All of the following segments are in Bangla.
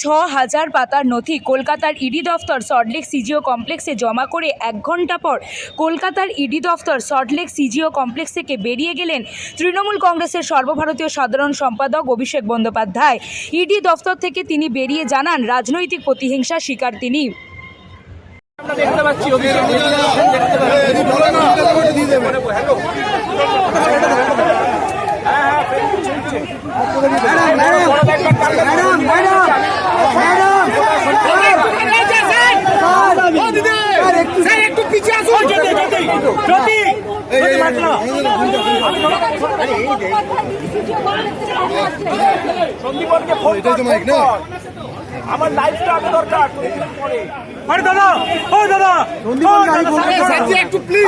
ছ হাজার পাতার নথি কলকাতার ইডি দফতর সল্টলেক সিজিও কমপ্লেক্সে জমা করে এক ঘণ্টা পর কলকাতার ইডি দফতর সল্টলেক সিজিও কমপ্লেক্স থেকে বেরিয়ে গেলেন তৃণমূল কংগ্রেসের সর্বভারতীয় সাধারণ সম্পাদক অভিষেক বন্দ্যোপাধ্যায়। ইডি দফতর থেকে তিনি বেরিয়ে জানান রাজনৈতিক প্রতিহিংসার শিকার তিনি। পাচ্ছি দেখতে পাচ্ছি। একটু পিছিয়ে আসুন যদি যদি যদি মাত্র সন্দীপনকে ফোন কর, ফোন কর। আমার লাইফটা আগে দরকার পরে। আরে দাদা ও দাদা একটু প্লিজ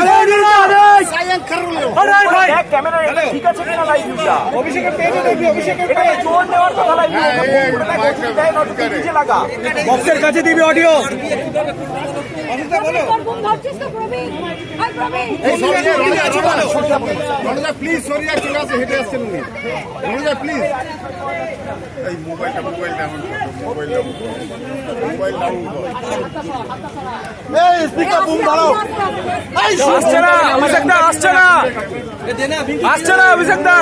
আরে ভাই। ক্যামেরা ঠিক আছে কিনা লাইভটা অভিষেকের পেজে দেখবি অভিষেকের এটা জোর দেওয়ার কথা লাইভ লাগা। বক্সের কাছে দিবি অডিও প্লিজ সরিয়ে চলে আসে হেঁটে আসছেন উনি। প্লিজ এই মোবাইলটা mobile down mobile down mobile down এই স্পিকার বুম ধরো আসছে না অভিষেক দা আসছে না আসছে না অভিষেক দা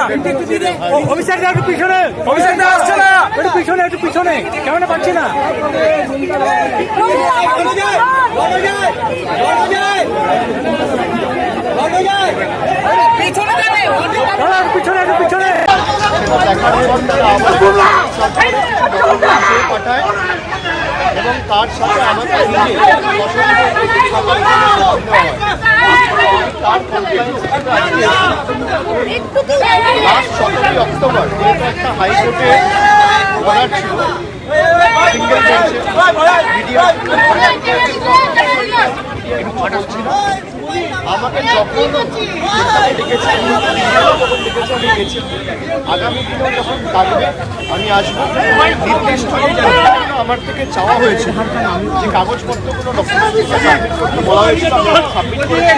অভিষেক দা একটু পিছনে অভিষেক দা আসছে না একটু পিছনে একটু পিছনে কেমন পাচ্ছি না পিছনে একটু পিছনে পাঠায় এবং তার সাথে আমাদের নিজে লাস্ট সতেরোই অক্টোবর একটা হাইকোর্টে অর্ডার ছিল। সিঙ্গেল অর্ডার ছিল আমাকে আমি আসব নির্দিষ্ট আমার থেকে চাওয়া হয়েছে যে কাগজপত্রগুলো বলা হয়েছিল সাবমিট করেছি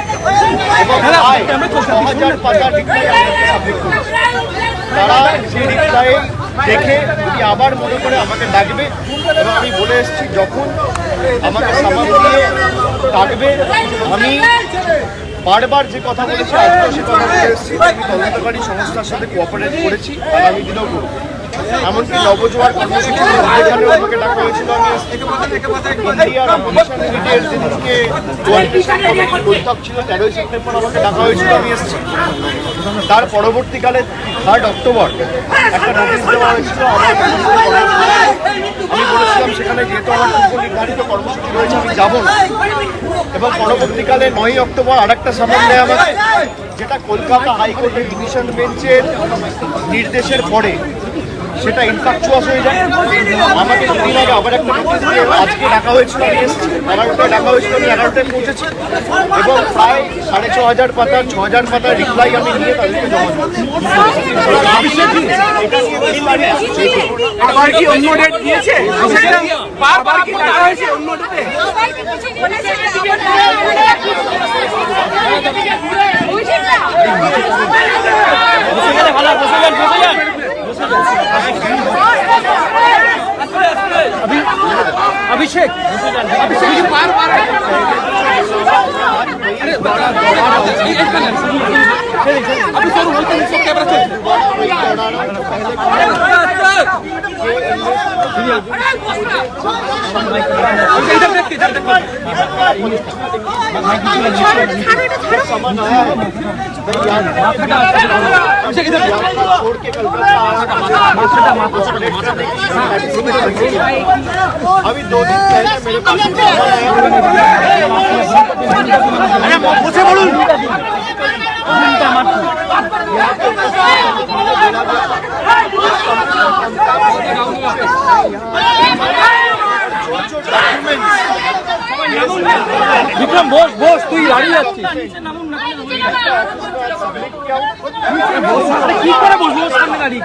এবং আমি সাবমিট করেছি তারা সেই রিপ্লাই দেখে যদি আবার মনে করে আমাকে ডাকবে এবং আমি বলে এসেছি যখন আমাকে সামাল দিয়ে ডাকবে আমি বারবার যে কথা বলেছি আজকে সে কথা বলে তদন্তকারী সংস্থার সাথে কোঅপারেট করেছি। আগামী দিনেও করব। এমনকি নবজোয়ার কর্মসূচি যেখানে আমাকে ডাকা হয়েছিল। আমি যেদিনকে বৈঠক ছিল, তেরোই সেপ্টেম্বর আমাকে ডাকা হয়েছিল, আমি এসেছি। তার পরবর্তীকালে থার্ড অক্টোবর একটা নোটিশ দেওয়া হয়েছিল আমি বলেছিলাম, সেখানে যেহেতু আমার নির্ধারিত কর্মসূচি রয়েছে, আমি যাব না। এবং পরবর্তীকালে নয়ই অক্টোবর আরেকটা সামন দেয় আমাকে যেটা কলকাতা হাইকোর্টের ডিভিশন বেঞ্চের নির্দেশের পরে সেটা ইনফ্রাকচুয়াস হয়ে যায়। আমাকে দুদিন আগে আবার একটা নোটিশ দিয়ে আজকে ডাকা হয়েছিল আমি এসেছি এগারোটায় ডাকা হয়েছিল আমি এগারোটায় পৌঁছেছি। এবং প্রায় সাড়ে ছ হাজার পাতার ছ হাজার পাতার রিপ্লাই আমি নিয়ে তাদেরকে জমা আবার কি অন্য ডেট দিয়েছে? বারবার কি ডাকা হয়েছে অন্য ডেটে अभिषेक अभिषेक पार पार अरे अभी कैमरा चल अभी दो दिन पहले मेरे पास मुझे बोलूं विक्रम बोस বিক্রম বস বস তুই দাঁড়িয়ে যাচ্ছিস। बोस করে বসবো সামনে দাঁড়িয়ে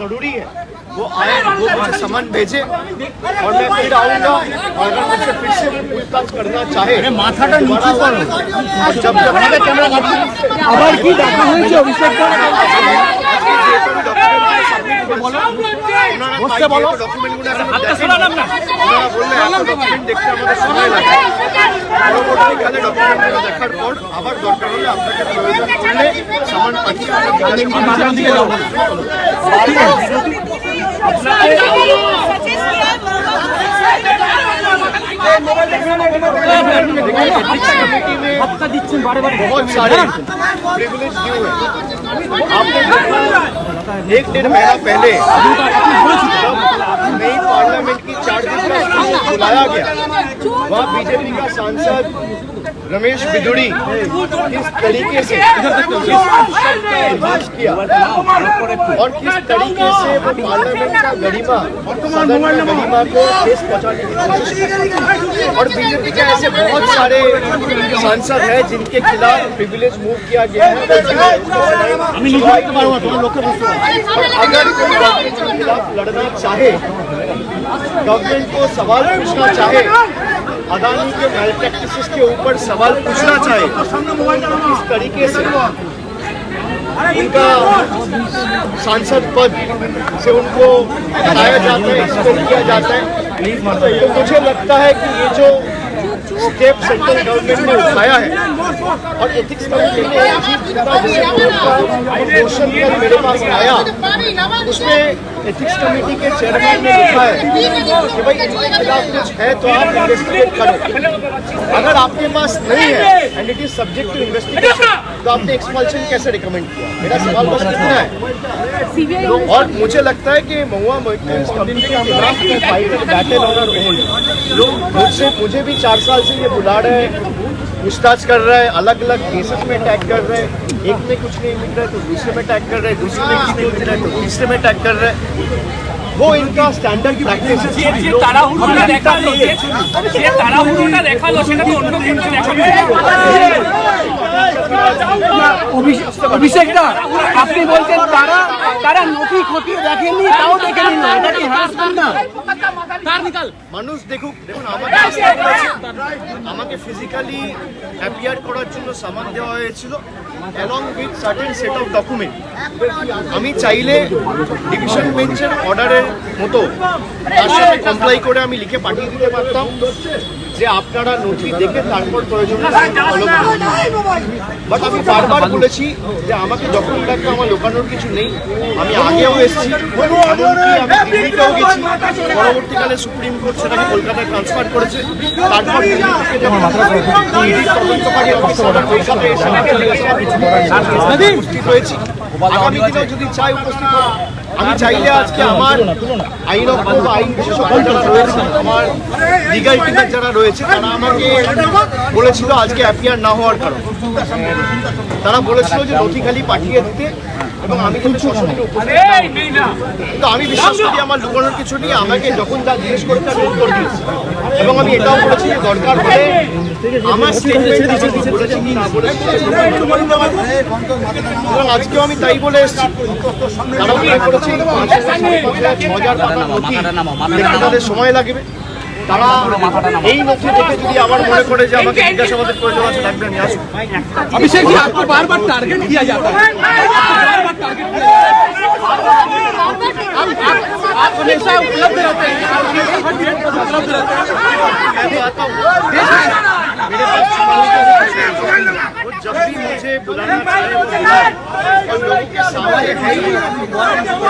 ज़रूरी है वो आए वो मुझे समन भेजे और मैं फिर आऊँगा और अगर मुझसे फिर से मैं पूछताछ करना चाहे माथा का नीचे पर जब जब कैमरा आभार की डाटा है जो अभिषेक দেখার পর আবার দরকার হলে আপনাকে সামান পাঠিয়ে আমরা बहुत सारे एक डेढ़ महीना पहले नई पार्लियामेंट की चार दिन का स्पीच बुलाया गया। वहाँ बीजेपी का सांसद रमेश बिदुड़ी किस तरीके से किया और किस तरीके से वो पार्लियामेंट का गरिमा सदन का गरिमा को ठेस पहुँचाने की कोशिश और बीजेपी के ऐसे बहुत सारे सांसद हैं जिनके खिलाफ प्रिविलेज मूव किया गया है। अगर कोई गवर्नमेंट के खिलाफ लड़ना चाहे गवर्नमेंट को सवाल पूछना चाहे अदानी के मेल प्रैक्टिसेस के ऊपर सवाल पूछना चाहे किस तरीके से? उनका सांसद पद से उनको हटाया जाता है एक्सपेल किया जाता है। तो मुझे लगता है कि ये जो स्टेप सेंट्रल गवर्नमेंट ने उठाया है, और एथिक्स कमेटी ने मेरे पास आया, उसमें एथिक्स कमेटी के चेयरमैन ने लिखा है कि भाई इनके खिलाफ कुछ है तो आप इन्वेस्टिगेट करो। अगर आपके पास नहीं है and it is subject to investigation तो आपने एक्सपल्शन कैसे रिकमेंड किया? मेरा सवाल बस इतना है। और मुझे लगता है कि महुआ मोहित मुझसे, मुझे भी चार साल से ये बुला रहे हैं। पूछताछ कर रहा है अलग अलग केसेस में अटैक कर रहे हैं। एक में कुछ नहीं मिल रहा है तो दूसरे में अटैक कर रहे हैं दूसरे में कुछ नहीं मिल रहा है तो तीसरे में अटैक कर रहे हैं। वो इनका स्टैंडार्ड प्रैक्टिस যে যে তাড়াহুড়োটা দেখাল যে যে তাড়াহুড়োটা দেখাল সেটা তো অন্য ক্ষেত্রে দেখাবে অভিষেক- অভিষেক দা, আপনি বলছেন তারা তারা নথি খতিয়ে দেখেননি, তাও দেখে নিল এটা কি না? মানুষ দেখুক, দেখুন, আমাকে আমাকে ফিজিক্যালি অ্যাপিয়ার করার জন্য সামান দেওয়া হয়েছিল along with certain set of document আমি চাইলে ডিভিশন বেঞ্চের অর্ডারের মতো তার সাথে কমপ্লাই করে আমি লিখে পাঠিয়ে দিতে পারতাম। যে আপনারা নথি দেখে তারপর প্রয়োজন বাট আমি বারবার বলেছি যে আমাকে ডকুমেন্ট রাখতে আমার লোকানোর কিছু নেই। আমি আগেও এসেছি। দিল্লিতেও গেছি। পরবর্তীকালে সুপ্রিম কোর্ট সেটাকে কলকাতায় ট্রান্সফার করেছে। তারপর যখন তদন্তকারী কলকাতায় এসে উপস্থিত হয়েছি। আগামী দিনেও যদি চাই উপস্থিত। আমি চাইলে আজকে আমার আইনজ্ঞ বা আইন বিশেষজ্ঞ যারা রয়েছে আমার লিগাল টিমের যারা রয়েছে তারা আমাকে বলেছিল আজকে অ্যাপিয়ার না হওয়ার কারণ। তারা বলেছিল যে নথি খালি পাঠিয়ে দিতে। এবং আমি আমি বিশ্বাস করি আমার লুকানোর কিছু নেই আমাকে যখন যা জিজ্ঞেস করে তার উত্তর দিয়েছি এবং আমি এটাও বলেছি যে দরকার হলে আমার স্টেটমেন্ট আমি বলেছি কি না বলেছি। এবং আজকেও আমি তাই বলে এসেছি। তারা মনে করেছে হাজার, সাড়ে ছ হাজার পাতার নথি তাদের সময় লাগবে। তারা এই নথি দেখে যদি আবার মনে করে যে আমাকে জিজ্ঞাসাবাদের প্রয়োজন আছে লাগবে নিয়ে আসুন अभिषेक जी आपको बार बार टारगेट किया जाता है बार बार टारगेट किया जाता है आप हमेशा उपलब्ध रहते हैं आप हमेशा हर डेट पर उपलब्ध रहते हैं मैं तो आता हूँ मेरे पास छुपाने का कुछ नहीं है। वो जब भी मुझे बुलाना चाहे वो बुलाए और लोगों के सामने है ही आप बुलाने पा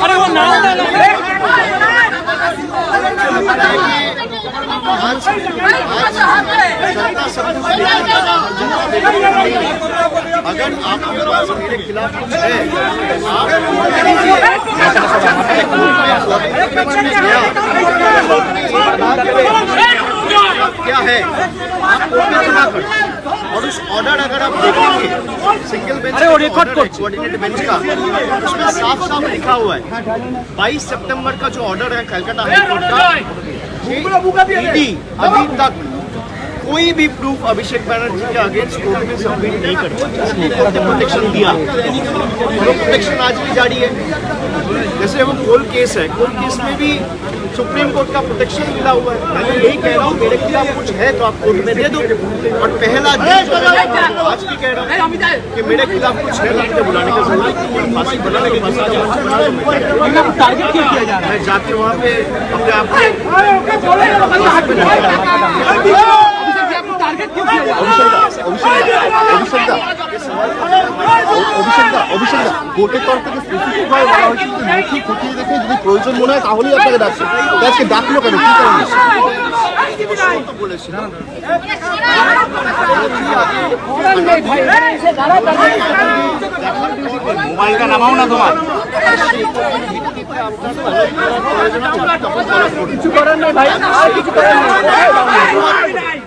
अरे वो नाम अगर आपके पास मेरे खिलाफ कुछ है क्या है आप और उस ऑर्डर अगर आप सिंगल बेंच अरे ऑर्डर कोऑर्डिनेट बेंच का उसमें साफ़ साफ़ लिखा हुआ है 22 सितंबर का जो ऑर्डर है कलकत्ता हाई कोर्ट का ईडी अभी तक कोई भी प्रूफ अभिषेक बनर्जी के अगेंस्ट कोर्ट में सबमिट नहीं कर पाया प्रोटेक्शन दिया। और प्रोटेक्शन आज भी जारी है। जैसे वो कोल केस है कोल केस में भी सुप्रीम कोर्ट का प्रोटेक्शन मिला हुआ है। मैं तो यही कह रहा हूँ मेरे खिलाफ कुछ है तो आप कोर्ट में दे दो। और पहला आज भी कह रहा हूँ कि मेरे खिलाफ कुछ है तो बुलाने का ज़रूरत फांसी बुलाने के फांसी का मंच बना दो मैं आपको टारगेट क्यों किया जा रहा है? जाके वहाँ पे अपने आप কোর্টের তরফ থেকে স্পেসিফিক ভাবে বলা হয়েছে যে নথি খতিয়ে দেখে যদি প্রয়োজন মনে হয় তাহলেই আপনাকে ডাকছে। আজকে ডাকলো কেন? কি কারণে? মোবাইলটা নামাও না তোমার। কিছু করার নেই ভাই কিছু করার নেই।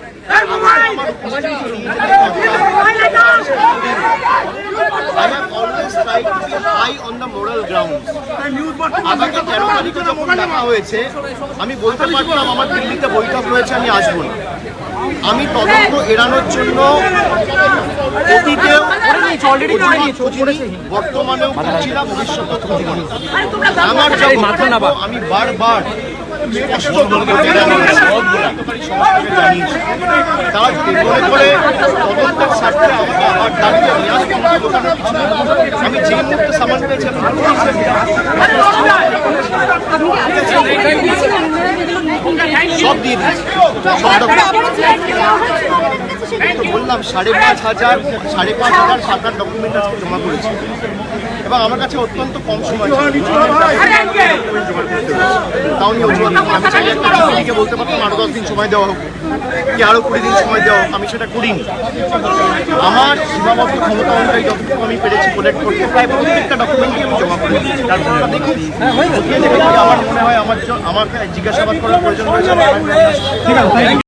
আমাকে তেরো তারিখে যখন ডাকা হয়েছে আমি বলতে পারতাম আমার দিল্লিতে বৈঠক রয়েছে আমি আসব না। আমি তদন্ত এড়ানোর জন্য অতীতেও বর্তমানেও খুঁজছি না ভবিষ্যতে খুঁজব না। আমার আমি বারবার মনে করে আমি যে মুহূর্তে সামান সব দিয়ে বললাম সাড়ে পাঁচ হাজার সাড়ে পাঁচ হাজার সাতার ডকুমেন্ট আজকে জমা করেছি এবং আমার কাছে অত্যন্ত কম সময় তাও নিয়ে আমি চাইলে একটা বলতে পারতাম আরও দশ দিন সময় দেওয়া হোক কি আরও কুড়ি দিন সময় দেওয়া হোক? আমি সেটা করিনি। আমার সীমাবদ্ধ ক্ষমতা অনুযায়ী যতটুকু আমি পেরেছি কালেক্ট করতে প্রায় প্রত্যেকটা ডকুমেন্টই আমি জমা তারপর দেখুন খতিয়ে দেখে যদি আমার মনে হয় আমার আমাকে জিজ্ঞাসাবাদ করার প্রয়োজন রয়েছে